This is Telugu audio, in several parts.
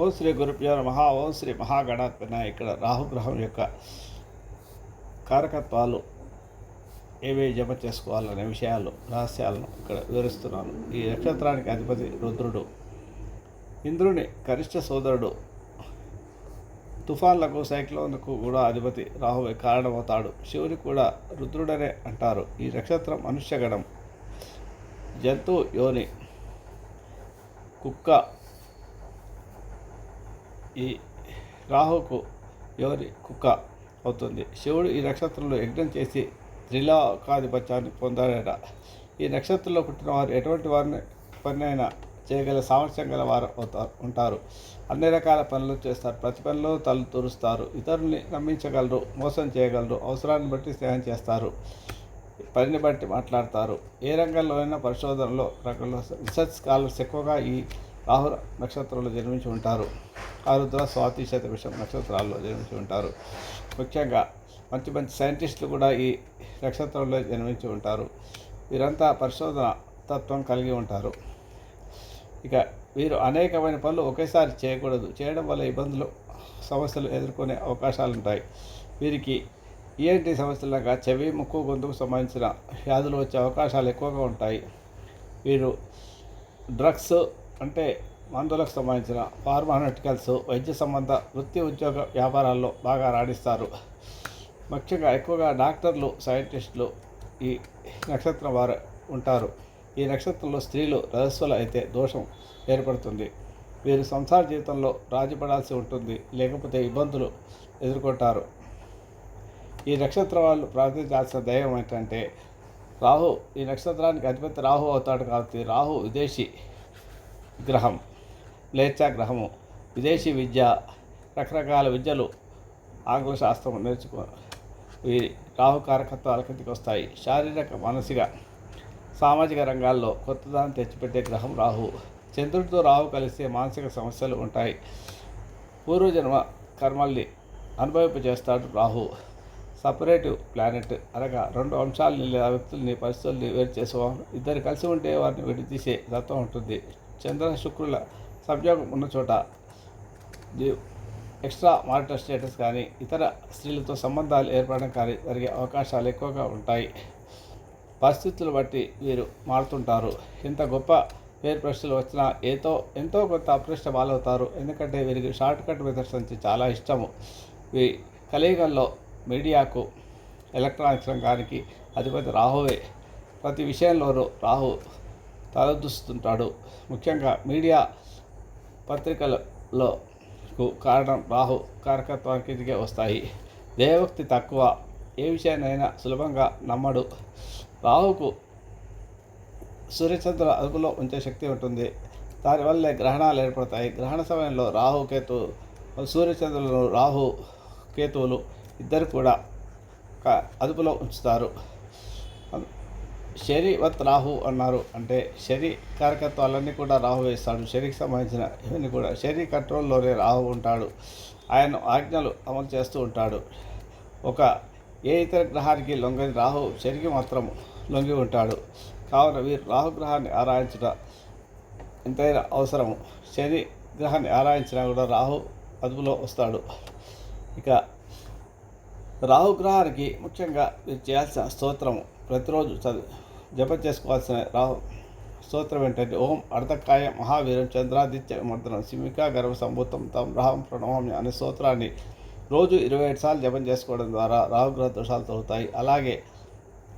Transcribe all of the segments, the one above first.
ఓం శ్రీ గురుభ్యో మహా ఓం శ్రీ మహాగణాత్మన ఇక్కడ రాహుగ్రహం యొక్క కారకత్వాలు ఏవే జమ చేసుకోవాలనే విషయాలు రహస్యాలను ఇక్కడ వివరిస్తున్నాను. ఈ నక్షత్రానికి అధిపతి రుద్రుడు. ఇంద్రుని కనిష్ట సోదరుడు. తుఫాన్లకు సైక్లోన్లకు కూడా అధిపతి రాహువే కారణమవుతాడు. శివుని కూడా రుద్రుడనే అంటారు. ఈ నక్షత్రం మనుష్యగణం. జంతు యోని కుక్క ఈ రాహుకు ఎవరి కుక్క అవుతుంది? శివుడు ఈ నక్షత్రంలో యజ్ఞం చేసి త్రిలోకాధిపత్యాన్ని పొందాడట. ఈ నక్షత్రంలో పుట్టిన వారు ఎటువంటి వారిని పనినైనా చేయగల సామర్థ్యం గల వారు అవుతారు ఉంటారు. అన్ని రకాల పనులు చేస్తారు. ప్రతి పనిలో తల తురుస్తారు. ఇతరుల్ని నమ్మించగలరు మోసం చేయగలరు అవసరాన్ని బట్టి స్నేహం చేస్తారు. పనిని బట్టి మాట్లాడతారు. ఏ రంగంలో అయినా పరిశోధనలో రంగంలో రీసెర్చ్ స్కాలర్స్ ఎక్కువగా ఈ రాహు నక్షత్రంలో జన్మించి ఉంటారు. ఆరుద్ర స్వాతి శతభిషం నక్షత్రాల్లో జన్మించి ఉంటారు. ముఖ్యంగా మంచి మంచి సైంటిస్టులు కూడా ఈ నక్షత్రంలో జన్మించి ఉంటారు. వీరంతా పరిశోధన తత్వం కలిగి ఉంటారు. ఇక వీరు అనేకమైన పనులు ఒకేసారి చేయకూడదు. చేయడం వల్ల ఇబ్బందులు సమస్యలు ఎదుర్కొనే అవకాశాలు ఉంటాయి. వీరికి ఈఎన్టీ సమస్యలుగా చెవి ముక్కు గొంతుకు సంబంధించిన వ్యాధులు వచ్చే అవకాశాలు ఎక్కువగా ఉంటాయి. వీరు డ్రగ్స్ అంటే మందులకు సంబంధించిన ఫార్మానటికల్స్ వైద్య సంబంధ వృత్తి ఉద్యోగ వ్యాపారాల్లో బాగా రాణిస్తారు. ముఖ్యంగా ఎక్కువగా డాక్టర్లు సైంటిస్టులు ఈ నక్షత్రం వారు ఉంటారు. ఈ నక్షత్రంలో స్త్రీలు రజస్సులు అయితే దోషం ఏర్పడుతుంది. వీరు సంసార జీవితంలో రాజీపడాల్సి ఉంటుంది. లేకపోతే ఇబ్బందులు ఎదుర్కొంటారు. ఈ నక్షత్రం వాళ్ళు ప్రార్థించాల్సిన దైవం ఏంటంటే రాహు. ఈ నక్షత్రానికి అధిపతి రాహు అవుతాడు కాబట్టి రాహు విదేశీ గ్రహం. గ్రహము. విదేశీ విద్య రకరకాల విద్యలు ఆంగ్ల శాస్త్రం నేర్చుకో వీరి రాహు కారకత్వాల కిందకి వస్తాయి. శారీరక మానసిక సామాజిక రంగాల్లో కొత్తదాన్ని తెచ్చిపెట్టే గ్రహం రాహు. చంద్రుడితో రాహు కలిస్తే మానసిక సమస్యలు ఉంటాయి. పూర్వజన్మ కర్మల్ని అనుభవింపజేస్తాడు రాహు. సపరేటివ్ ప్లానెట్ అనగా రెండు అంశాలని లేదా వ్యక్తుల్ని పరిస్థితుల్ని వేరు చేసుకోవాలి ఇద్దరు కలిసి ఉంటే వారిని విడితీసే తత్వం ఉంటుంది. చంద్ర శుక్రుల సంయోగం ఉన్న చోట ఎక్స్ట్రా మారిటల్ స్టేటస్ కానీ ఇతర స్త్రీలతో సంబంధాలు ఏర్పడడం కానీ జరిగే అవకాశాలు ఎక్కువగా ఉంటాయి. పరిస్థితులు బట్టి వీరు మారుతుంటారు. ఇంత గొప్ప పేరు ప్రశ్నలు వచ్చినా ఏతో ఎంతో కొంత అప్రష్ట బాలవుతారు ఎందుకంటే వీరికి షార్ట్ కట్ మెథడ్స్ అంటే చాలా ఇష్టము. ఈ కలియుగంలో మీడియాకు ఎలక్ట్రానిక్స్ రంగానికి అధిపతి రాహువే. ప్రతి విషయంలోనూ రాహు తలదూస్తుంటాడు. ముఖ్యంగా మీడియా పత్రికలలో కారణం రాహు కారకత్వానికి వస్తాయి. దేవభక్తి తక్కువ ఏ విషయాన్నైనా సులభంగా నమ్మడు. రాహుకు సూర్యచంద్రుల అదుపులో ఉంచే శక్తి ఉంటుంది. దానివల్లే గ్రహణాలు ఏర్పడతాయి. గ్రహణ సమయంలో రాహు కేతు సూర్యచంద్రులను రాహు కేతువులు ఇద్దరు కూడా క- అదుపులో ఉంచుతారు. శరీవత్ రాహు అన్నారు. అంటే శరీ కారకత్వాలన్నీ కూడా రాహు వేస్తాడు. శరీకి సంబంధించిన ఇవన్నీ కూడా శరీ కంట్రోల్లోనే రాహు ఉంటాడు. ఆయన ఆజ్ఞలు అమలు చేస్తూ ఉంటాడు. ఒక ఏ ఇతర గ్రహానికి లొంగని రాహు శరికి మాత్రం లొంగి ఉంటాడు. కావున వీరు రాహుగ్రహాన్ని ఆరాధించడం ఎంతైనా అవసరము. శని గ్రహాన్ని ఆరాయించినా కూడా రాహు అదుపులో వస్తాడు. ఇక రాహుగ్రహానికి ముఖ్యంగా మీరు చేయాల్సిన స్తోత్రము. ప్రతిరోజు చదువు జపం చేసుకోవాల్సిన రాహు స్తోత్రం ఏంటంటే ఓం అర్ధకాయ మహావీరం చంద్రాదిత్య మంత్రం సిమికా గర్భ సంభూతం తం రాహం ప్రణవం అనే స్తోత్రాన్ని రోజు ఇరవై ఏడు సార్లు జపం చేసుకోవడం ద్వారా రాహుగ్రహ దోషాలు తగ్గుతాయి అలాగే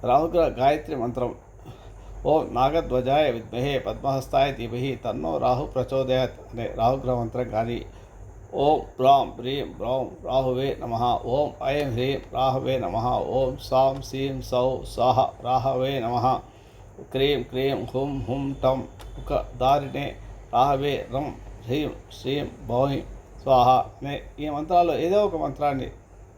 రాహుగ్రహ గాయత్రి మంత్రం ఓం నాగధ్వజాయ విద్మహే పద్మహస్తాయ ధీమహి తన్నో రాహు ప్రచోదయాత్ అనే రాహుగ్రహ మంత్రం కానీ ఓం బ్రాం హ్రీం బ్రౌం రాహువే నమ. ఓం ఐం హ్రీం రాహవే నమ. ఓం సాం సీం సౌ స్వాహ రాహవే నమ. క్రీం క్రీం హుం హుం టం ఒక దారినే రాహవే రం హ్రీం శ్రీం భౌహిం స్వాహ. నే ఈ మంత్రాల్లో ఏదో ఒక మంత్రాన్ని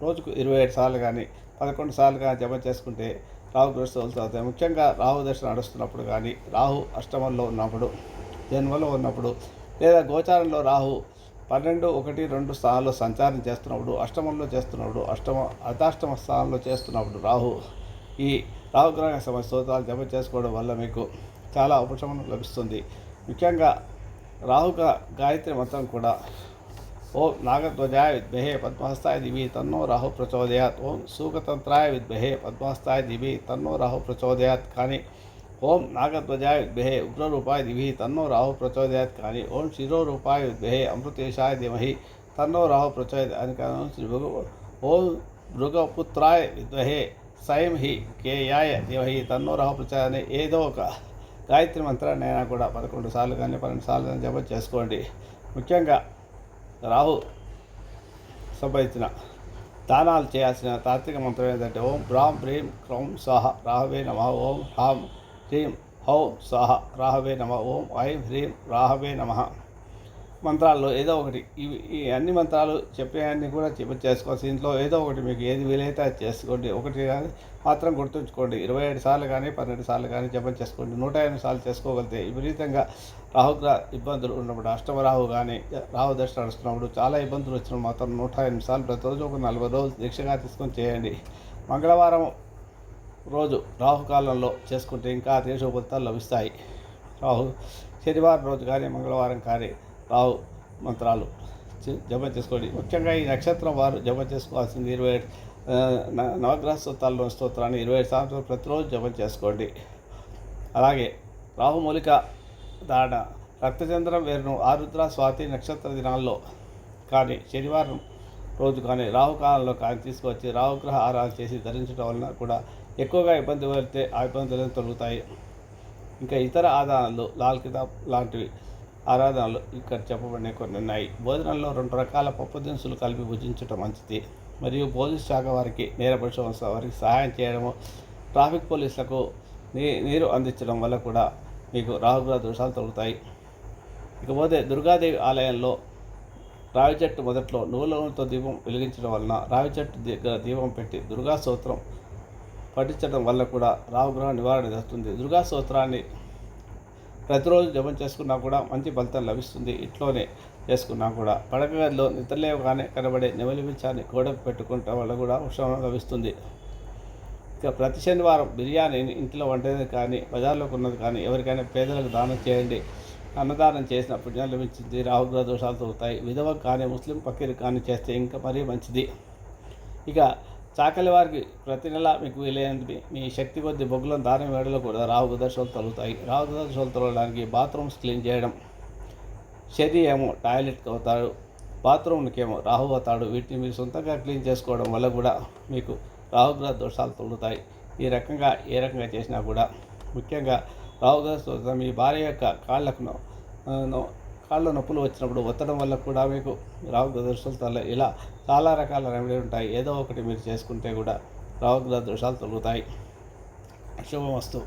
రోజుకు ఇరవై ఏడు సార్లు కానీ పదకొండు సార్లు కానీ జమ చేసుకుంటే రాహు గ్రస్తువులు అవుతాయి ముఖ్యంగా రాహు దశ నడుస్తున్నప్పుడు కానీ రాహు అష్టమంలో ఉన్నప్పుడు జన్మలో ఉన్నప్పుడు లేదా గోచారంలో రాహు పన్నెండు ఒకటి రెండు స్థానాల్లో సంచారం చేస్తున్నప్పుడు అష్టమంలో చేస్తున్నప్పుడు అష్టమ అర్ధాష్టమ స్థానంలో చేస్తున్నప్పుడు రాహు. ఈ రాహుగ్రహ సమయ స్తోత్రాలు జప చేసుకోవడం వల్ల మీకు చాలా ఉపశమనం లభిస్తుంది. ముఖ్యంగా రాహుక గాయత్రి మంత్రం కూడా ఓం నాగధ్వజాయ విద్మహే పద్మహస్తాయ దివి తన్నో రాహు ప్రచోదయాత్ ఓం సూకతంత్రాయ విద్మహే పద్మహస్తాయ దివి తన్నో రాహు ప్రచోదయాత్. కానీ ఓం నాగధ్వజాయ విద్మహే ఉగ్రరూపాయ దివి తన్నో రాహు ప్రచోదయాత్ కానీ ఓం శిరోరూపాయ విద్మహే అమృతేశాయ ధిమహి తన్నో రాహు ప్రచోదయాత్ అని కాను శ్రీ భృగు ఓం మృగపుత్రాయ విద్మహే సయం హి కేయాయ ధిమహి తన్నో రాహు ప్రచోదయాత్ ఏదో ఒక గాయత్రి మంత్రాన్ని అయినా కూడా పదకొండు సార్లు కానీ పన్నెండు సార్లు కానీ జపం చేసుకోండి. ముఖ్యంగా రాహు సంబంధించిన దానాలు చేయాల్సిన తాత్విక మంత్రం ఏంటంటే ఓం బ్రాం హ్రీం క్రౌం సహ రాహువే నమ ఓం హ్రాం హ్రీం హౌం స్వాహ రాహవే నమ ఓం ఐం హ్రీం రాహవే నమ మంత్రాల్లో ఏదో ఒకటి ఇవి ఈ అన్ని మంత్రాలు చెప్పేవన్నీ కూడా చెప్ప చేసుకోవచ్చు ఇంట్లో ఏదో ఒకటి మీకు ఏది వీలైతే అది చేసుకోండి. ఒకటి కానీ మాత్రం గుర్తుంచుకోండి. ఇరవై ఏడు సార్లు కానీ పన్నెండు సార్లు కానీ జపం చేసుకోండి. నూట ఎనిమిది సార్లు చేసుకోగలిగితే విపరీతంగా రాహుగ్రహ ఇబ్బందులు ఉన్నప్పుడు అష్టమ రాహు కానీ రాహు దశ నడుస్తున్నప్పుడు చాలా ఇబ్బందులు వచ్చినప్పుడు మాత్రం నూట ఎనిమిది సార్లు ప్రతిరోజు ఒక నలభై రోజులు దీక్షగా తీసుకొని చేయండి. మంగళవారం రోజు రాహుకాలంలో చేసుకుంటే ఇంకా దేశ ఫలితాలు లభిస్తాయి. రాహు శనివారం రోజు కానీ మంగళవారం కానీ రాహు మంత్రాలు జమ చేసుకోండి. ముఖ్యంగా ఈ నక్షత్రం వారు జమ చేసుకోవాల్సింది ఇరవై న- నవగ్రహ స్తోత్రాల్లో స్తోత్రాన్ని ఇరవై ఏడు సంవత్సరాలు ప్రతిరోజు జపం చేసుకోండి. అలాగే రాహుమూలిక దాడ రక్తచంద్రం వేరును ఆరుద్ర స్వాతి నక్షత్ర దినాల్లో కానీ శనివారం రోజు కానీ రాహుకాలంలో కానీ తీసుకొచ్చి రాహుగ్రహ ఆరాధన చేసి ధరించడం వలన కూడా ఎక్కువగా ఇబ్బంది పడితే ఆ ఇబ్బందులను తొలుగుతాయి. ఇంకా ఇతర ఆధారాలు లాల్ కితాబ్ లాంటివి ఆరాధనలు ఇక్కడ చెప్పబడిన కొన్ని ఉన్నాయి. భోజనంలో రెండు రకాల పప్పు దినుసులు కలిపి భుజించడం మంచిది. మరియు పోలీస్ శాఖ వారికి నేరపరిశ వారికి సహాయం చేయడము ట్రాఫిక్ పోలీసులకు నీ నీరు అందించడం వల్ల కూడా మీకు రాహుగ్రహ దోషాలు తొలుగుతాయి. ఇకపోతే దుర్గాదేవి ఆలయంలో రావి చెట్టు మొదట్లో నువ్వుల నూనెతో దీపం వెలిగించడం వలన రావి చెట్టు దగ్గర దీపం పెట్టి దుర్గా స్తోత్రం పఠించడం వల్ల కూడా రాహుగ్రహ నివారణ జరుగుతుంది దుర్గా స్తోత్రాన్ని ప్రతిరోజు జపం చేసుకున్నా కూడా మంచి ఫలితం లభిస్తుంది. ఇంట్లోనే చేసుకున్నా కూడా పడక గదిలో నిద్రలేవగానే కనబడే నెమలి గోడకు పెట్టుకుంటే వల్ల కూడా ఉపశమనం లభిస్తుంది. ఇక ప్రతి శనివారం బిర్యానీని ఇంట్లో వండేది కానీ బజార్లో కొన్నది కానీ ఎవరికైనా పేదలకు దానం చేయండి. అన్నదానం చేసిన పుణ్యం లభించింది. రాహుగ్రహ దోషాలు తగ్గుతాయి విధవ కానీ ముస్లిం పక్కీరు కానీ చేస్తే ఇంకా మరీ మంచిది. ఇక చాకలి వారికి ప్రతి నెల మీకు వీలైనది మీ- శక్తి కొద్ది బొగ్గులను దానం వేడలో కూడా రాహు దశలు తొలుగుతాయి రాహు దశలు తొలగడానికి బాత్రూమ్స్ క్లీన్ చేయడం. షెరీ ఏమో టాయిలెట్కి అవుతాడు. బాత్రూమ్కి ఏమో రాహు అవుతాడు. వీటిని మీరు సొంతంగా క్లీన్ చేసుకోవడం వల్ల కూడా మీకు రాహుగ్రహ దోషాలు తొలుగుతాయి ఈ రకంగా ఏ రకంగా చేసినా కూడా. ముఖ్యంగా రాహుగ్రహ మీ భార్య యొక్క కాళ్ళకు కాళ్ళ నొప్పులు వచ్చినప్పుడు ఒత్తడం వల్ల కూడా మీకు రాహుగ్రహ దోషాలు తల ఇలా చాలా రకాల రెమెడీ ఉంటాయి. ఏదో ఒకటి మీరు చేసుకుంటే కూడా రాహుగ్రహ దోషాలు తొలుగుతాయి. శుభమస్తు.